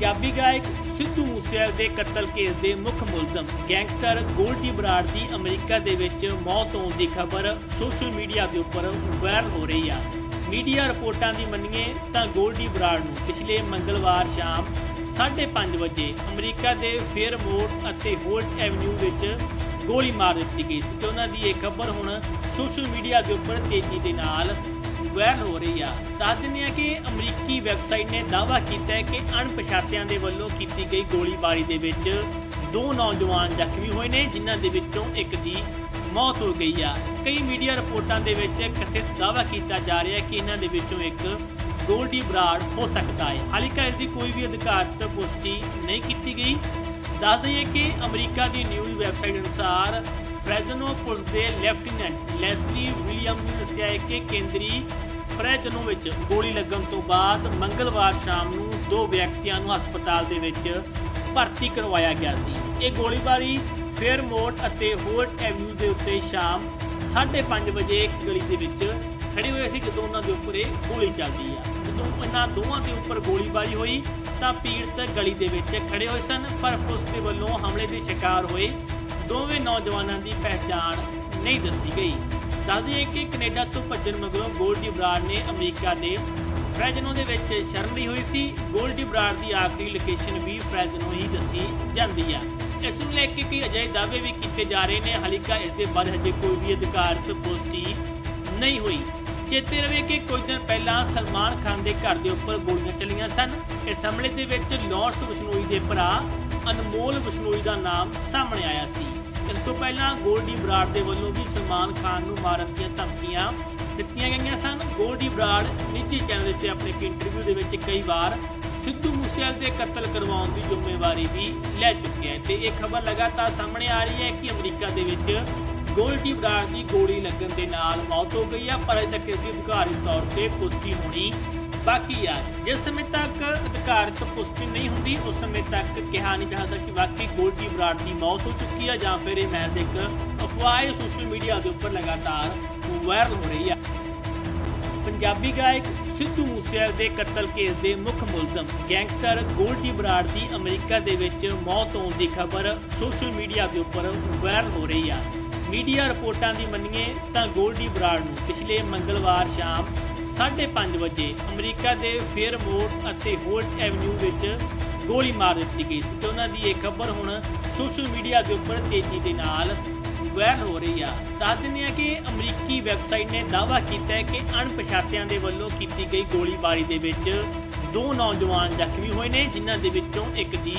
ਪੰਜਾਬੀ ਗਾਇਕ ਸਿੱਧੂ ਮੂਸੇਵਾਲੇ ਦੇ ਕਤਲ ਕੇਸ ਦੇ ਮੁੱਖ ਮੁਲਜ਼ਮ, ਗੈਂਗਸਟਰ ਗੋਲਡੀ ਬਰਾੜ ਦੀ ਅਮਰੀਕਾ ਦੇ ਵਿੱਚ ਮੌਤ ਹੋਣ ਦੀ ਖਬਰ ਸੋਸ਼ਲ ਮੀਡੀਆ ਦੇ ਉੱਪਰ ਵਾਇਰਲ ਹੋ ਰਹੀ ਆ। ਮੀਡੀਆ ਰਿਪੋਰਟਾਂ ਦੀ ਮੰਨੀਏ ਤਾਂ ਗੋਲਡੀ ਬਰਾੜ ਨੂੰ ਪਿਛਲੇ ਮੰਗਲਵਾਰ ਸ਼ਾਮ 5:30 ਵਜੇ ਅਮਰੀਕਾ ਦੇ ਫੇਅਰਮੋਰਟ ਅਤੇ ਹੋਲਟ ਐਵਨਿਊ ਵਿੱਚ ਗੋਲੀ ਮਾਰ ਦਿੱਤੀ ਗਈ ਸੀ ਤੇ ਉਹਨਾਂ ਦੀ ਇਹ ਖਬਰ ਹੁਣ ਸੋਸ਼ਲ ਮੀਡੀਆ ਦੇ ਉੱਪਰ ਤੇਜ਼ੀ ਦੇ ਨਾਲ ਵਾਇਰਲ ਹੋ ਰਹੀ ਆ। ਦੱਸ ਦਿੰਦੇ ਆ ਕਿ ਅਮਰੀਕੀ ਵੈਬਸਾਈਟ ਨੇ ਦਾਅਵਾ ਕੀਤਾ ਹੈ ਕਿ ਅਣਪਛਾਤਿਆਂ ਦੇ ਵੱਲੋਂ ਕੀਤੀ ਗਈ ਗੋਲੀਬਾਰੀ ਦੇ ਵਿੱਚ ਦੋ ਨੌਜਵਾਨ ਜ਼ਖਮੀ ਹੋਏ ਨੇ, ਜਿਨ੍ਹਾਂ ਦੇ ਵਿੱਚੋਂ ਇੱਕ ਦੀ ਮੌਤ ਹੋ ਗਈ ਆ। ਕਈ ਮੀਡੀਆ ਰਿਪੋਰਟਾਂ ਦੇ ਵਿੱਚ ਕਥਿਤ ਦਾਅਵਾ ਕੀਤਾ ਜਾ ਰਿਹਾ ਹੈ ਕਿ ਇਹਨਾਂ ਦੇ ਵਿੱਚੋਂ ਇੱਕ ਗੋਲਡੀ ਬਰਾੜ ਹੋ ਸਕਦਾ ਹੈ। ਹਾਲਾਂਕਿ ਇਸ ਦੀ ਕੋਈ ਵੀ ਅਧਿਕਾਰਤ ਪੁਸ਼ਟੀ ਨਹੀਂ ਕੀਤੀ ਗਈ। ਦੱਸ ਦਈਏ ਕਿ ਅਮਰੀਕਾ ਦੀ ਨਿਊਜ਼ ਵੈਬਸਾਈਟ ਅਨੁਸਾਰ ਫ੍ਰੈਜ਼ਨੋ ਪੁਲਿਸ ਦੇ ਲੈਫਟੀਨੈਂਟ ਲੈਸਲੀ ਵਿਲੀਅਮ ਨੇ ਦੱਸਿਆ ਹੈ ਕਿ ਕੇਂਦਰੀ ਫ੍ਰੈਜ਼ਨੋ ਵਿੱਚ ਗੋਲੀ ਲੱਗਣ ਤੋਂ ਬਾਅਦ ਮੰਗਲਵਾਰ ਸ਼ਾਮ ਨੂੰ ਦੋ ਵਿਅਕਤੀਆਂ ਨੂੰ ਹਸਪਤਾਲ ਦੇ ਵਿੱਚ ਭਰਤੀ ਕਰਵਾਇਆ ਗਿਆ ਸੀ। ਇਹ ਗੋਲੀਬਾਰੀ ਫੇਅਰਮੋਰਟ ਅਤੇ ਹੋਰ ਐਵਨਿਊ ਦੇ ਉੱਤੇ ਸ਼ਾਮ 5:30 ਵਜੇ ਇੱਕ ਗਲੀ ਦੇ ਵਿੱਚ ਖੜੇ ਹੋਏ ਸੀ, ਜਦੋਂ ਉਹਨਾਂ ਦੇ ਉੱਪਰ ਇਹ ਗੋਲੀ ਚੱਲਦੀ ਆ। ਜਦੋਂ ਇਹਨਾਂ ਦੋਵਾਂ ਦੇ ਉੱਪਰ ਗੋਲੀਬਾਰੀ ਹੋਈ ਤਾਂ ਪੀੜਤ ਗਲੀ ਦੇ ਵਿੱਚ ਖੜੇ ਹੋਏ ਸਨ, ਪਰ ਪੁਲਿਸ ਦੇ ਵੱਲੋਂ ਹਮਲੇ ਦੇ ਸ਼ਿਕਾਰ ਹੋਏ ਦੋਵੇਂ ਨੌਜਵਾਨਾਂ ਦੀ ਪਹਿਚਾਣ ਨਹੀਂ ਦੱਸੀ ਗਈ। ਦੱਸ ਕਿ ਕੈਨੇਡਾ ਤੋਂ ਭੱਜਣ ਮਗਰੋਂ ਗੋਲਡੀ ਬਰਾੜ ਨੇ ਅਮਰੀਕਾ ਦੇ ਫ੍ਰੈਜ਼ਨੋ ਦੇ ਵਿੱਚ ਸ਼ਰਨ ਲਈ ਹੋਈ ਸੀ। ਗੋਲਡੀ ਬਰਾੜ ਦੀ ਆਖਰੀ ਲੋਕੇਸ਼ਨ ਵੀ ਫ੍ਰੈਜ਼ਨੋ ਹੀ ਦੱਸੀ ਜਾਂਦੀ ਆ। ਇਸ ਨੂੰ ਲੈ ਕੇ ਕਈ ਅਜਿਹੇ ਦਾਅਵੇ ਵੀ ਕੀਤੇ ਜਾ ਰਹੇ ਨੇ। ਹਲਿਕਾ ਇਸ ਦੇ ਬਾਰੇ ਹਜੇ ਕੋਈ ਵੀ ਅਧਿਕਾਰਤ ਪੁਸ਼ਟੀ ਨਹੀਂ ਹੋਈ। ਚੇਤੇ ਰਵੇ ਕਿ ਕੁਝ ਦਿਨ ਪਹਿਲਾਂ ਸਲਮਾਨ ਖਾਨ ਦੇ ਘਰ ਦੇ ਉੱਪਰ ਗੋਲੀਆਂ ਚੱਲੀਆਂ ਸਨ। ਇਸ ਹਮਲੇ ਦੇ ਵਿੱਚ ਲਾਰੈਂਸ ਬਿਸ਼ਨੋਈ ਦੇ ਭਰਾ ਅਨਮੋਲ ਬਿਸ਼ਨੋਈ ਦਾ ਨਾਮ ਸਾਹਮਣੇ ਆਇਆ ਸੀ। ਇਸ ਤੋਂ ਪਹਿਲਾਂ ਗੋਲਡੀ ਬਰਾੜ ਦੇ ਵੱਲੋਂ ਵੀ ਸਲਮਾਨ ਖਾਨ ਨੂੰ ਮਾਰਨ ਦੀਆਂ ਧਮਕੀਆਂ ਦਿੱਤੀਆਂ ਗਈਆਂ ਸਨ। ਗੋਲਡੀ ਬਰਾੜ ਨਿੱਜੀ ਚੈਨਲ 'ਤੇ ਆਪਣੇ ਇੱਕ ਇੰਟਰਵਿਊ ਦੇ ਵਿੱਚ ਕਈ ਵਾਰ ਸਿੱਧੂ ਮੂਸੇਵਾਲੇ ਦੇ ਕਤਲ ਕਰਵਾਉਣ ਦੀ ਜ਼ਿੰਮੇਵਾਰੀ ਵੀ ਲੈ ਚੁੱਕਿਆ ਹੈ ਤੇ ਇਹ ਖਬਰ ਲਗਾਤਾਰ ਸਾਹਮਣੇ ਆ ਰਹੀ ਹੈ ਕਿ ਅਮਰੀਕਾ ਦੇ ਵਿੱਚ ਗੋਲਡੀ ਬਰਾੜ ਦੀ ਗੋਲੀ ਲੱਗਣ ਦੇ ਨਾਲ ਮੌਤ ਹੋ ਗਈ ਹੈ ਪਰ ਅਜੇ ਤੱਕ ਇਸ ਦੀ ਅਧਿਕਾਰਿਤ ਤੌਰ ਤੇ ਪੁਸ਼ਟੀ ਹੋਣੀ ਬਾਕੀ ਆ, ਜਿਸ ਸਮੇਂ ਤੱਕ ਅਧਿਕਾਰਤ ਪੁਸ਼ਟੀ ਨਹੀਂ ਹੁੰਦੀ, ਉਸ ਸਮੇਂ ਤੱਕ ਕਿਹਾ ਨਹੀਂ ਜਾ ਸਕਦਾ ਕਿ ਵਾਕਈ ਗੋਲਡੀ ਬਰਾੜ ਦੀ ਮੌਤ ਹੋ ਚੁੱਕੀ ਹੈ ਜਾਂ ਫਿਰ ਇਹ ਮਹਿਜ਼ ਇੱਕ ਅਫਵਾਹ ਸੋਸ਼ਲ ਮੀਡੀਆ ਦੇ ਉੱਪਰ ਲਗਾਤਾਰ ਵਾਇਰਲ ਹੋ ਰਹੀ ਹੈ ਪੰਜਾਬੀ ਗਾਇਕ ਸਿੱਧੂ ਮੂਸੇਵਾਲੇ ਦੇ ਕਤਲ ਕੇਸ ਦੇ ਮੁੱਖ ਮੁਲਜ਼ਮ, ਗੈਂਗਸਟਰ ਗੋਲਡੀ ਬਰਾੜ ਦੀ ਅਮਰੀਕਾ ਦੇ ਵਿੱਚ ਮੌਤ ਹੋਣ ਦੀ ਖਬਰ ਸੋਸ਼ਲ ਮੀਡੀਆ ਦੇ ਉੱਪਰ ਵਾਇਰਲ ਹੋ ਰਹੀ ਆ। ਮੀਡੀਆ ਰਿਪੋਰਟਾਂ ਦੀ ਮੰਨੀਏ ਤਾਂ ਗੋਲਡੀ ਬਰਾੜ ਨੂੰ ਪਿਛਲੇ ਮੰਗਲਵਾਰ ਸ਼ਾਮ 5:30 ਵਜੇ ਅਮਰੀਕਾ ਦੇ ਫੇਅਰਮੋਰਟ ਅਤੇ ਹੋਲਟ ਐਵਨਿਊ ਵਿੱਚ ਗੋਲੀ ਮਾਰ ਦਿੱਤੀ ਗਈ ਸੀ ਤੇ ਉਹਨਾਂ ਦੀ ਇਹ ਖਬਰ ਹੁਣ ਸੋਸ਼ਲ ਮੀਡੀਆ ਦੇ ਉੱਪਰ ਤੇਜ਼ੀ ਦੇ ਨਾਲ ਵਾਇਰਲ ਹੋ ਰਹੀ ਆ। ਦੱਸ ਦਿੰਦੇ ਆ ਕਿ ਅਮਰੀਕੀ ਵੈਬਸਾਈਟ ਨੇ ਦਾਅਵਾ ਕੀਤਾ ਹੈ ਕਿ ਅਣਪਛਾਤਿਆਂ ਦੇ ਵੱਲੋਂ ਕੀਤੀ ਗਈ ਗੋਲੀਬਾਰੀ ਦੇ ਵਿੱਚ ਦੋ ਨੌਜਵਾਨ ਜ਼ਖਮੀ ਹੋਏ ਨੇ, ਜਿਨ੍ਹਾਂ ਦੇ ਵਿੱਚੋਂ ਇੱਕ ਦੀ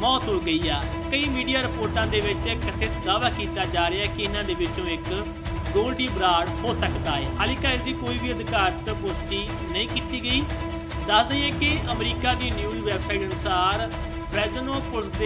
ਮੌਤ ਹੋ ਗਈ ਆ। ਕਈ ਮੀਡੀਆ ਰਿਪੋਰਟਾਂ ਦੇ ਵਿੱਚ ਕਥਿਤ ਦਾਅਵਾ ਕੀਤਾ ਜਾ ਰਿਹਾ ਕਿ ਇਹਨਾਂ ਦੇ ਵਿੱਚੋਂ ਇੱਕ ਗੋਲਡੀ ਬਰਾੜ ਹੋ ਸਕਦਾ ਹੈ। ਹਾਲਾਂਕਿ ਇਸ ਦੀ ਕੋਈ ਵੀ ਅਧਿਕਾਰਤ ਪੁਸ਼ਟੀ ਨਹੀਂ ਕੀਤੀ ਗਈ। ਦੱਸ ਦਈਏ ਕਿ ਅਮਰੀਕਾ ਦੀ ਨਿਊਜ਼ ਵੈਬਸਾਈਟ ਅਨੁਸਾਰ ਫ੍ਰੈਜ਼ਨੋ ਪੁਲਿਸ ਦੇ